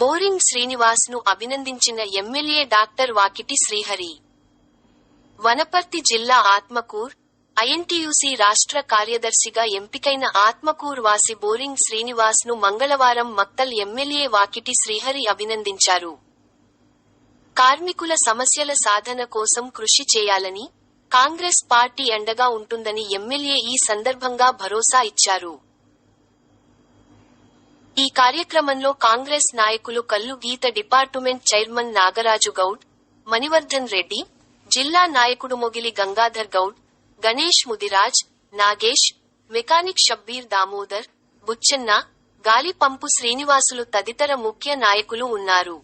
Boring శ్రీనివాస్ను అభినందించిన MLA doctor Vakiti Srihari. Wanaparthy జిల్లా ఆత్మకూర్ ఐఎన్టీయూసీ రాష్ట్ర కార్యదర్శిగా ఎంపికైన ఆత్మకూర్ వాసి బోరింగ్ శ్రీనివాస్ను మంగళవారం మక్తల్ ఎమ్మెల్యే వాకిటి శ్రీహరి అభినందించారు. కార్మికుల సమస్యల సాధన కోసం కృషి చేయాలని కాంగ్రెస్ పార్టీ అండగా ఉంటుందని ఎమ్మెల్యే ఈ సందర్భంగా భరోసా ఇచ్చారు. ఈ కార్యక్రమంలో కాంగ్రెస్ నాయకులు కల్లు గీత డిపార్టుమెంట్ చైర్మన్ నాగరాజు గౌడ్ మణివర్ధన్ రెడ్డి జిల్లా నాయకుడు మొగిలి గంగాధర్ గౌడ్ గణేష్ ముదిరాజ్ నాగేష్ మెకానిక్ షబ్బీర్ దామోదర్ బుచ్చన్న గాలిపంపు శ్రీనివాసులు తదితర ముఖ్య నాయకులు ఉన్నారు.